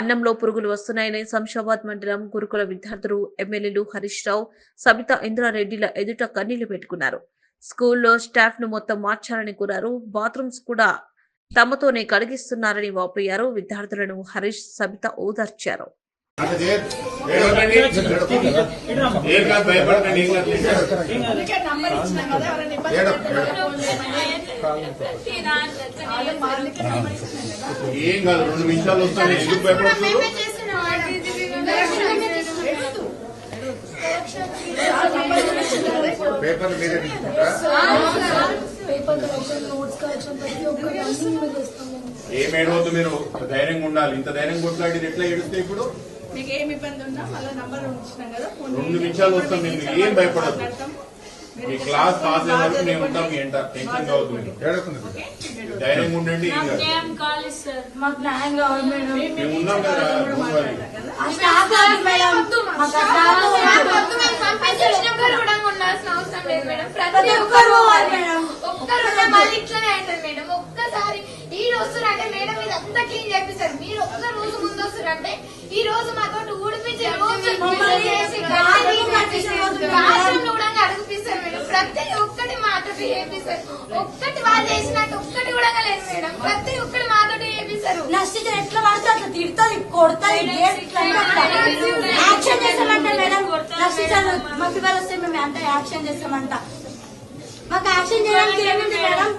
అన్నంలో పురుగులు వస్తున్నాయని శంషాబాద్ మండలం గురుకుల విద్యార్థులు ఎమ్మెల్యేలు హరీష్ రావు సబితా ఇంద్రారెడ్డిల ఎదుట కన్నీళ్ళు పెట్టుకున్నారు. స్కూల్లో స్టాఫ్ను మొత్తం మార్చాలని కోరారు. బాత్రూమ్స్ కూడా తమతోనే కడిగిస్తున్నారని వాపోయారు. విద్యార్థులను హరీష్ సబిత ఓదార్చారు. భయపడకండి, ఏం కాదు. రెండు నిమిషాలు వస్తాను. ఎందుకు భయపడుతున్నారు పేపర్ మీరే ఏం ఏడవద్దు మీరు? ధైర్యంగా ఉండాలి. ఇంత ధైర్యం కొట్లాడి ఎట్లా ఏడిస్తే ఇప్పుడు? మీకు ఏమి ఇబ్బంది ఉన్నా వాళ్ళ నంబర్ ఇచ్చినాం కదా ఫోన్ రెండు. నిమిషాలు వస్తాం మేము ఏం మాట్లాడతాం. మీ క్లాస్ పాస్ అయ్యే వరకు మేము ఉంటాం మీ ఎంట టెన్షన్ కావద్దు మీరు? ధైర్యంగా ఉండండి ఏం కాదు మేము ఉన్నాం కదా ఒక్కసారి ఈ రోజు అంటే మేడం. ఇది అంతా క్లీన్ చేపిస్తారు. మీరు ఒక్క రోజు ముందు వస్తారంటే ఈ రోజు మాతో ఊడిపించి కూడా అడిగిపిస్తారు మేడం ప్రతి ఒక్కటి చేపిస్తారు. ఒక్కటి వాళ్ళు చేసినట్టు ఒక్కటి కూడా లేదు మేడం. ప్రతి ఒక్కటి మాతో చేపిస్తారు. నష్టిత ఎట్లా పడితే అట్లా తిడుతుంది కొడుతుంది అంటే అట్లా. యాక్షన్ చేస్తామంట మేడం మాకు ఇవాళ వస్తే మేము అంటే యాక్షన్ చేస్తామంట. మాకు యాక్షన్ చేయడానికి ఏముంది మేడం?